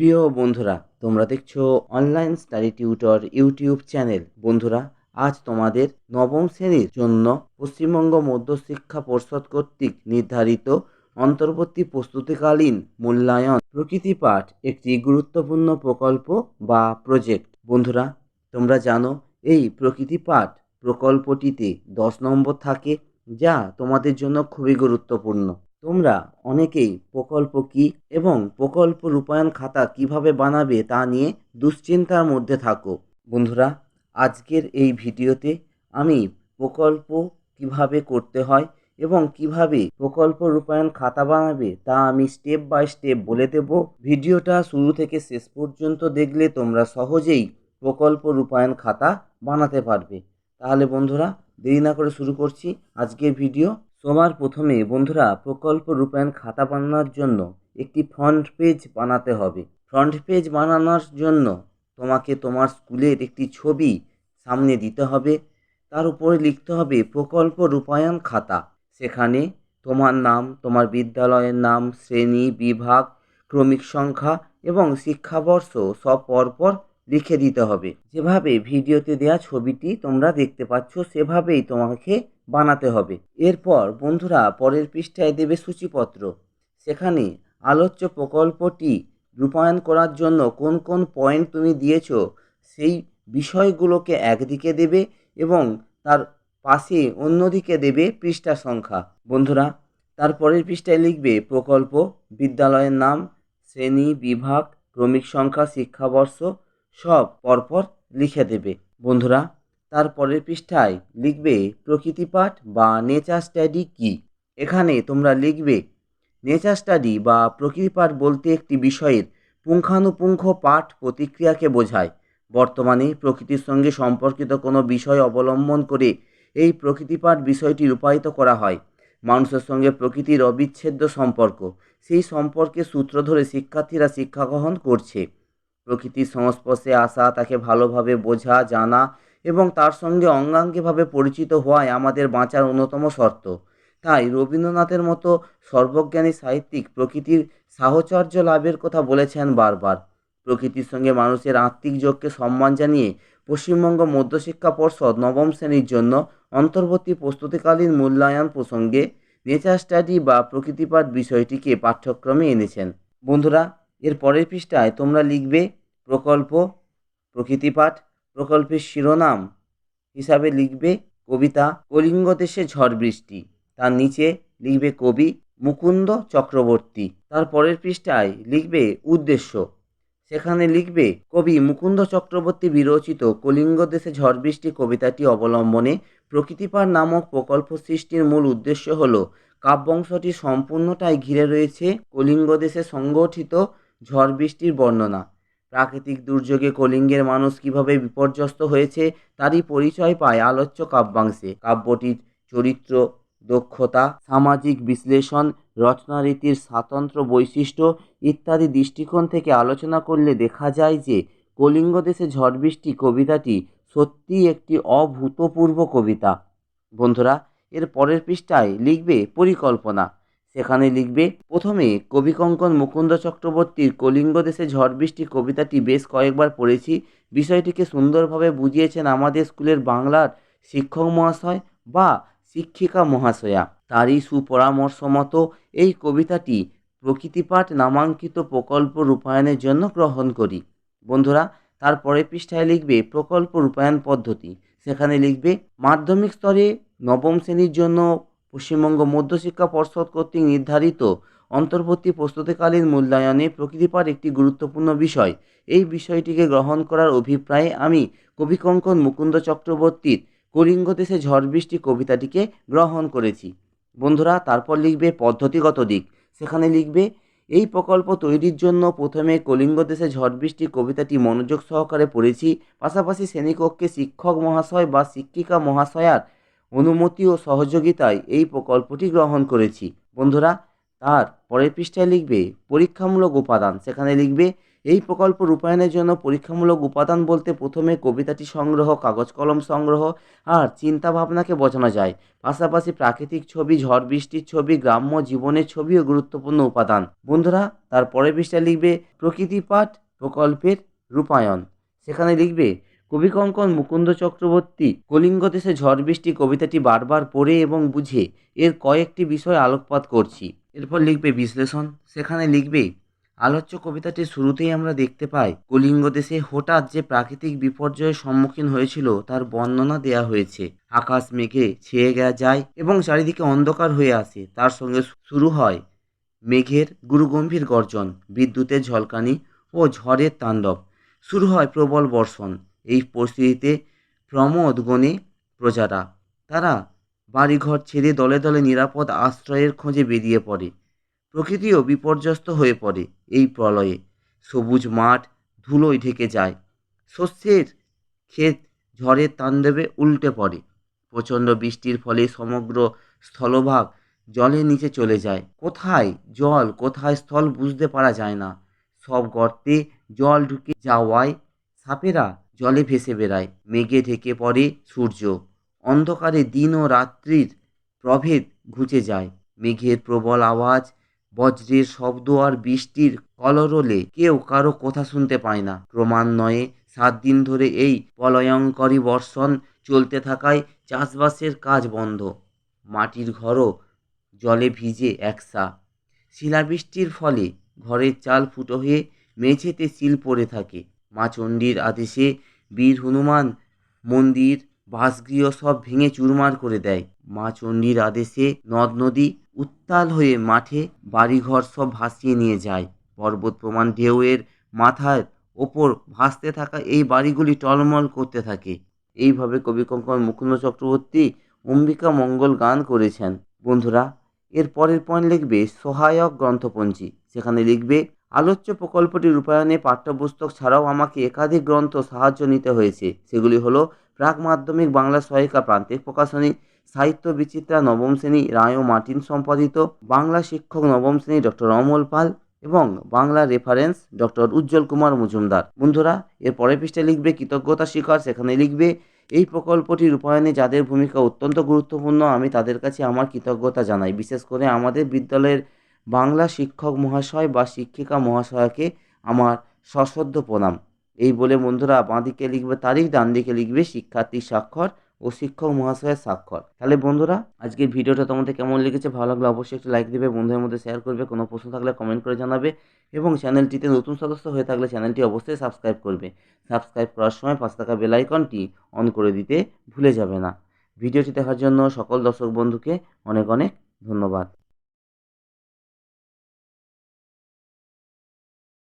প্রিয় বন্ধুরা, তোমরা দেখছ online study tutor YouTube channel বন্ধুরা, আজ তোমাদের নবম শ্রেণির জন্য পশ্চিমবঙ্গ মধ্যশিক্ষা পর্ষদ কর্তৃক নির্ধারিত অন্তর্বর্তী প্রস্তুতিকালীন মূল্যায়ন প্রকৃতি পাঠ একটি গুরুত্বপূর্ণ প্রকল্প বা প্রজেক্ট বন্ধুরা, তোমরা জানো এই প্রকৃতি পাঠ প্রকল্পটিতে দশ নম্বর থাকে, যা তোমাদের জন্য খুবই গুরুত্বপূর্ণ। তোমরা অনেকেই প্রকল্প কী এবং প্রকল্প রূপায়ণ খাতা কীভাবে বানাবে তা নিয়ে দুশ্চিন্তার মধ্যে থাকো। বন্ধুরা, আজকের এই ভিডিওতে আমি প্রকল্প কীভাবে করতে হয় এবং কীভাবে প্রকল্প রূপায়ণ খাতা বানাবে তা আমি স্টেপ বাই স্টেপ বলে দেব। ভিডিওটা শুরু থেকে শেষ পর্যন্ত দেখলে তোমরা সহজেই প্রকল্প রূপায়ণ খাতা বানাতে পারবে। তাহলে বন্ধুরা, দেরি না করে শুরু করছি আজকের ভিডিও। সবার প্রথমে বন্ধুরা প্রকল্প রূপায়ণ খাতা বানানোর জন্য একটি ফ্রন্ট পেজ বানাতে হবে। ফ্রন্ট পেজ বানানোর জন্য তোমাকে তোমার স্কুলের একটি ছবি সামনে দিতে হবে। তার উপরে লিখতে হবে প্রকল্প রূপায়ণ খাতা। সেখানে তোমার নাম, তোমার বিদ্যালয়ের নাম, শ্রেণি, বিভাগ, ক্রমিক সংখ্যা এবং শিক্ষাবর্ষ সব পরপর লিখে দিতে হবে। যেভাবে ভিডিওতে দেওয়া ছবিটি তোমরা দেখতে পাচ্ছ, সেভাবেই তোমাকে বানাতে হবে। এরপর বন্ধুরা পরের পৃষ্ঠায় দেবে সূচিপত্র। সেখানে আলোচ্য প্রকল্পটি রূপায়ণ করার জন্য কোন কোন পয়েন্ট তুমি দিয়েছ, সেই বিষয়গুলোকে একদিকে দেবে এবং তার পাশে অন্যদিকে দেবে পৃষ্ঠা সংখ্যা। বন্ধুরা, তার পরের পৃষ্ঠায় লিখবে প্রকল্প, বিদ্যালয়ের নাম, শ্রেণি, বিভাগ, ক্রমিক সংখ্যা, শিক্ষাবর্ষ সব পরপর লিখে দেবে। বন্ধুরা, তার পরের পৃষ্ঠায় লিখবে প্রকৃতি পাঠ বা নেচার স্টাডি কী? এখানে তোমরা লিখবে নেচার স্টাডি বা প্রকৃতি পাঠ বলতে একটি বিষয়ের পুঙ্খানুপুঙ্খ পাঠ প্রতিক্রিয়াকে বোঝায়। বর্তমানে প্রকৃতির সঙ্গে সম্পর্কিত কোনো বিষয় অবলম্বন করে এই প্রকৃতি পাঠ বিষয়টি রূপায়িত করা হয়। মানুষের সঙ্গে প্রকৃতির অবিচ্ছেদ্য সম্পর্ক, সেই সম্পর্কে সূত্র ধরে শিক্ষার্থীরা শিক্ষা গ্রহণ করছে। প্রকৃতির সংস্পর্শে আসা, তাকে ভালোভাবে বোঝা, জানা এবং তার সঙ্গে অঙ্গাঙ্গিভাবে পরিচিত হওয়াই আমাদের বাঁচার অন্যতম শর্ত। তাই রবীন্দ্রনাথের মতো সর্বজ্ঞানী সাহিত্যিক প্রকৃতির সাহচর্য লাভের কথা বলেছেন বারবার। প্রকৃতির সঙ্গে মানুষের আত্মিক যোগকে সম্মান জানিয়ে পশ্চিমবঙ্গ মধ্যশিক্ষা পর্ষদ নবম শ্রেণির জন্য অন্তর্বর্তী প্রস্তুতিকালীন মূল্যায়ন প্রসঙ্গে নেচার স্টাডি বা প্রকৃতিপাঠ বিষয়টিকে পাঠ্যক্রমে এনেছেন। বন্ধুরা, এর পরের পৃষ্ঠায় তোমরা লিখবে প্রকল্প, প্রকৃতিপাঠ, প্রকল্পের শিরোনাম হিসাবে লিখবে কবিতা কলিঙ্গ দেশে ঝড় বৃষ্টি। তার নিচে লিখবে কবি মুকুন্দ চক্রবর্তী। তার পরের পৃষ্ঠায় লিখবে উদ্দেশ্য। সেখানে লিখবে, কবি মুকুন্দ চক্রবর্তী বিরচিত কলিঙ্গ দেশে ঝড় বৃষ্টি কবিতাটি অবলম্বনে প্রকৃতিপার নামক প্রকল্প সৃষ্টির মূল উদ্দেশ্য হল, কাব্যংশটি সম্পূর্ণটাই ঘিরে রয়েছে কলিঙ্গ দেশে সংগঠিত ঝড় বৃষ্টির বর্ণনা। প্রাকৃতিক দুর্যোগে কলিঙ্গের মানুষ কীভাবে বিপর্যস্ত হয়েছে, তারই পরিচয় পায় আলোচ্য কাব্যাংশে। কাব্যটির চরিত্র, দক্ষতা, সামাজিক বিশ্লেষণ, রচনারীতির স্বাতন্ত্র বৈশিষ্ট্য ইত্যাদি দৃষ্টিকোণ থেকে আলোচনা করলে দেখা যায় যে, কলিঙ্গ দেশে ঝড় বৃষ্টি কবিতাটি সত্যিই একটি অভূতপূর্ব কবিতা। বন্ধুরা, এর পরের পৃষ্ঠায় লিখবে পরিকল্পনা। সেখানে লিখবে, প্রথমে কবিকঙ্কন মুকুন্দ চক্রবর্তীর কলিঙ্গ দেশে ঝড় বৃষ্টি কবিতাটি বেশ কয়েকবার পড়েছি। বিষয়টিকে সুন্দরভাবে বুঝিয়েছেন আমাদের স্কুলের বাংলার শিক্ষক মহাশয় বা শিক্ষিকা মহাশয়া। তারই সুপরামর্শ মতো এই কবিতাটি প্রকৃতিপাঠ নামাঙ্কিত প্রকল্প রূপায়ণের জন্য গ্রহণ করি। বন্ধুরা তারপরে পৃষ্ঠায় লিখবে, প্রকল্প রূপায়ণ পদ্ধতি। সেখানে লিখবে, মাধ্যমিক স্তরে নবম শ্রেণির জন্য পশ্চিমবঙ্গ মধ্যশিক্ষা পর্ষদ কর্তৃক নির্ধারিত অন্তর্বর্তী প্রস্তুতিকালীন মূল্যায়নে প্রকৃতিপাঠ একটি গুরুত্বপূর্ণ বিষয়। এই বিষয়টিকে গ্রহণ করার অভিপ্রায়ে আমি কবিকঙ্কন মুকুন্দ চক্রবর্তীর কলিঙ্গ দেশে ঝড় বৃষ্টি কবিতাটিকে গ্রহণ করেছি। বন্ধুরা, তারপর লিখবে পদ্ধতিগত দিক। সেখানে লিখবে, এই প্রকল্প তৈরির জন্য প্রথমে কলিঙ্গ দেশে ঝড় বৃষ্টি কবিতাটি মনোযোগ সহকারে পড়েছি। পাশাপাশি শ্রেণীকক্ষে শিক্ষক মহাশয় বা শিক্ষিকা মহাশয়ার অনুমতি ও সহযোগিতায় এই প্রকল্পটি গ্রহণ করেছি। বন্ধুরা, তার পরের পৃষ্ঠায় লিখবে, পরীক্ষামূলক উপাদান। সেখানে লিখবে, এই প্রকল্প রূপায়ণের জন্য পরীক্ষামূলক উপাদান বলতে প্রথমে কবিতাটি সংগ্রহ, কাগজ কলম সংগ্রহ আর চিন্তা ভাবনাকে বোঝানো যায়। পাশাপাশি প্রাকৃতিক ছবি, ঝড় বৃষ্টির ছবি, গ্রাম্য জীবনের ছবিও গুরুত্বপূর্ণ উপাদান। বন্ধুরা, তার পরের পৃষ্ঠায় লিখবে, প্রকৃতি পাঠ প্রকল্পের রূপায়ণ। সেখানে লিখবে কবি কঙ্কন মুকুন্দ চক্রবর্তী কলিঙ্গ দেশে ঝড় বৃষ্টি কবিতাটি বারবার পড়ে এবং বুঝে এর কয়েকটি বিষয় আলোকপাত করছি। এরপর লিখবে বিশ্লেষণ। সেখানে লিখবে, আলোচ্য কবিতাটির শুরুতেই আমরা দেখতে পাই, কলিঙ্গ দেশে হঠাৎ যে প্রাকৃতিক বিপর্যয়ের সম্মুখীন হয়েছিল, তার বর্ণনা দেয়া হয়েছে। আকাশ মেঘে ছেয়ে গেয়া যায় এবং চারিদিকে অন্ধকার হয়ে আসে। তার সঙ্গে শুরু হয় মেঘের গুরুগম্ভীর গর্জন, বিদ্যুতের ঝলকানি ও ঝড়ের তাণ্ডব। শুরু হয় প্রবল বর্ষণ। এই পরিস্থিতিতে প্রমোদ গণে প্রজারা। তারা বাড়িঘর ছেড়ে দলে দলে নিরাপদ আশ্রয়ের খোঁজে বেরিয়ে পড়ে। প্রকৃতিও বিপর্যস্ত হয়ে পড়ে এই প্রলয়ে। সবুজ মাঠ ধুলোয় ঢেকে যায়। শস্যের ক্ষেত ঝড়ের তাণ্ডবে উল্টে পড়ে। প্রচণ্ড বৃষ্টির ফলে সমগ্র স্থলভাগ জলের নিচে চলে যায়। কোথায় জল, কোথায় স্থল বুঝতে পারা যায় না। সব গর্তে জল ঢুকে যাওয়ায় সাপেরা জলে ভেসে বেড়ায়। মেঘে ঢেকে পড়ে সূর্য। অন্ধকারে দিন ও রাত্রির প্রভেদ ঘুচে যায়। মেঘের প্রবল আওয়াজ, বজ্রের শব্দ আর বৃষ্টির কলরলে কেউ কারও কথা শুনতে পায় না। ক্রমান্বয়ে সাত দিন ধরে এই প্রলয়ঙ্করী বর্ষণ চলতে থাকায় চাষবাসের কাজ বন্ধ। মাটির ঘরও জলে ভিজে একসা। শিলাবৃষ্টির ফলে ঘরের চাল ফুটো হয়ে মেঝেতে শিল পড়ে থাকে। মা চণ্ডীর আদেশে বীর হনুমান মন্দির বাসগৃহ সব ভেঙে চুরমার করে দেয়। মা চণ্ডীর আদেশে নদ নদী উত্তাল হয়ে মাঠে বাড়িঘর সব ভাসিয়ে নিয়ে যায়। পর্বত প্রমাণ ঢেউয়ের মাথার ওপর ভাসতে থাকা এই বাড়িগুলি টলমল করতে থাকে। এইভাবে কবি কঙ্কন মুকুন্দ চক্রবর্তী অম্বিকা মঙ্গল গান করেছেন। বন্ধুরা, এর পরের পয়েন্ট লিখবে সহায়ক গ্রন্থপঞ্জি। সেখানে লিখবে আলোচ্য প্রকল্পটি রূপায়ণে পাঠ্যপুস্তক ছাড়াও আমাকে একাধিক গ্রন্থ সাহায্য নিতে হয়েছে। সেগুলি হলো প্রাক মাধ্যমিক বাংলা সহায়িকা প্রান্তিক প্রকাশনী, সাহিত্য বিচিত্রা নবম শ্রেণি, রায় ও মার্টিন সম্পাদিত, বাংলা শিক্ষক নবম শ্রেণি ডক্টর অমল পাল এবং বাংলা রেফারেন্স ডক্টর উজ্জ্বল কুমার মজুমদার। বন্ধুরা, এর পরের পৃষ্ঠে লিখবে কৃতজ্ঞতা স্বীকার, সেখানে লিখবে, এই প্রকল্পটি রূপায়ণে যাদের ভূমিকা অত্যন্ত গুরুত্বপূর্ণ, আমি তাদের কাছে আমার কৃতজ্ঞতা জানাই। বিশেষ করে আমাদের বিদ্যালয়ের বাংলা শিক্ষক মহাশয় বা শিক্ষিকা মহাশয়কে আমার সশ্রদ্ধ প্রণাম। এই বলে বন্ধুরা বাঁ দিকে লিখবে তারিখ ডান দিকে লিখবে শিক্ষার্থীর স্বাক্ষর ও শিক্ষক মহাশয়ের স্বাক্ষর। তাহলে বন্ধুরা, আজকের ভিডিওটা তোমাদের কেমন লেগেছে? ভালো লাগলে অবশ্যই একটু লাইক দেবে, বন্ধুদের মধ্যে শেয়ার করবে, কোনো প্রশ্ন থাকলে কমেন্ট করে জানাবে এবং চ্যানেলটিতে নতুন সদস্য হয়ে থাকলে চ্যানেলটি অবশ্যই সাবস্ক্রাইব করবে। সাবস্ক্রাইব করার সময় পাশে থাকা বেল আইকনটি অন করে দিতে ভুলে যাবে না। ভিডিওটি দেখার জন্য সকল দর্শক বন্ধুকে অনেক অনেক ধন্যবাদ।